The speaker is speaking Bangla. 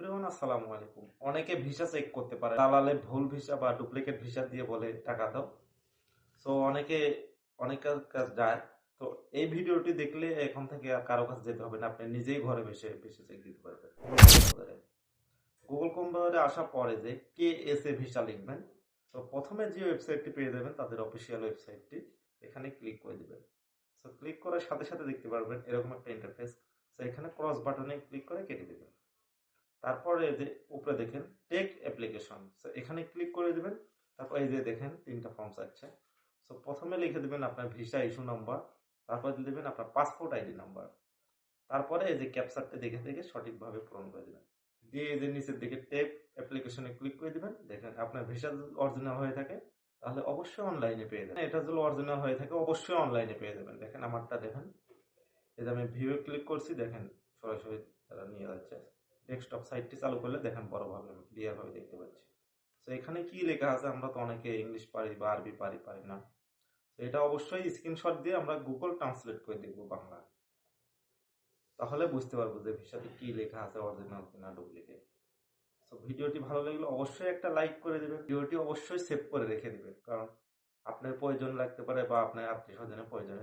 এভরিওয়ান, আসসালামু আলাইকুম। অনেকে ভিসা চেক করতে পারে। দালালে ভুল ভিসা বা ডুপ্লিকেট ভিসা দিয়ে বলে টাকা দাও। সো অনেকে, অনেকের কাছে যায়। তো এই ভিডিওটি দেখলে এখন থেকে আর কারও কাছে যেতে হবে না। আপনি নিজেই ঘরে বসে ভিসা চেক দিতে পারবেন। গুগল কম্পিউটারে আসার পরে যে কে এস এ ভিসা লিখবেন। তো প্রথমে যে ওয়েবসাইটটি পেয়ে যাবেন, তাদের অফিসিয়াল ওয়েবসাইটটি এখানে ক্লিক করে দেবেন। সো ক্লিক করার সাথে সাথে দেখতে পারবেন এরকম একটা ইন্টারফেস তো এখানে ক্রস বাটনে ক্লিক করে কেটে দেবেন। তারপরে যে উপরে দেখেন টেক অ্যাপ্লিকেশন এখানে ক্লিক করে দিবেন, তারপর এই যে দেখেন, তিনটা ফর্মস আছে। সো প্রথমে লিখে দিবেন আপনার ভিসা ইস্যু নাম্বার তারপর দিবেন আপনার পাসপোর্ট আইডি নাম্বার তারপরে এই যে ক্যাপচারটা দেখে দেখে সঠিকভাবে পূরণ করে দিবেন। দিয়ে এই যে নিচের দিকে টেপ অ্যাপ্লিকেশনে ক্লিক করে দিবেন। দেখেন, আপনার ভিসা অরিজিনাল হয়ে থাকে, তাহলে অবশ্যই অনলাইনে পেয়ে যাবেন। এটা যদি অরিজিনাল হয়ে থাকে, অবশ্যই অনলাইনে পেয়ে যাবেন। দেখেন, আমারটা দেখেন, এই যে আমি ভিউ ক্লিক করছি, দেখেন, সরাসরি তারা নিয়ে যাচ্ছে। ডেস্কটপ সাইটটি চালু করলে দেখেন বড়ভাবে ক্লিয়ার ভাবে দেখতে পাচ্ছি। তো এখানে কি লেখা আছে আমরা তো অনেকে ইংলিশ পারি বা আরবি পারি পারি না। এটা অবশ্যই স্ক্রিনশট দিয়ে আমরা গুগল ট্রান্সলেট করে দেখব বাংলা। তাহলে বুঝতে পারব যে ভিসাতে কি লেখা আছে অরিজিনাল কিনা ডুপ্লিকেট তো ভিডিওটি ভালো লাগলে অবশ্যই একটা লাইক করে দেবেন। ভিডিওটি অবশ্যই সেভ করে রেখে দেবেন। কারণ আপনার প্রয়োজন লাগতে পারে বা আপনার আত্মীয় স্বজনের প্রয়োজন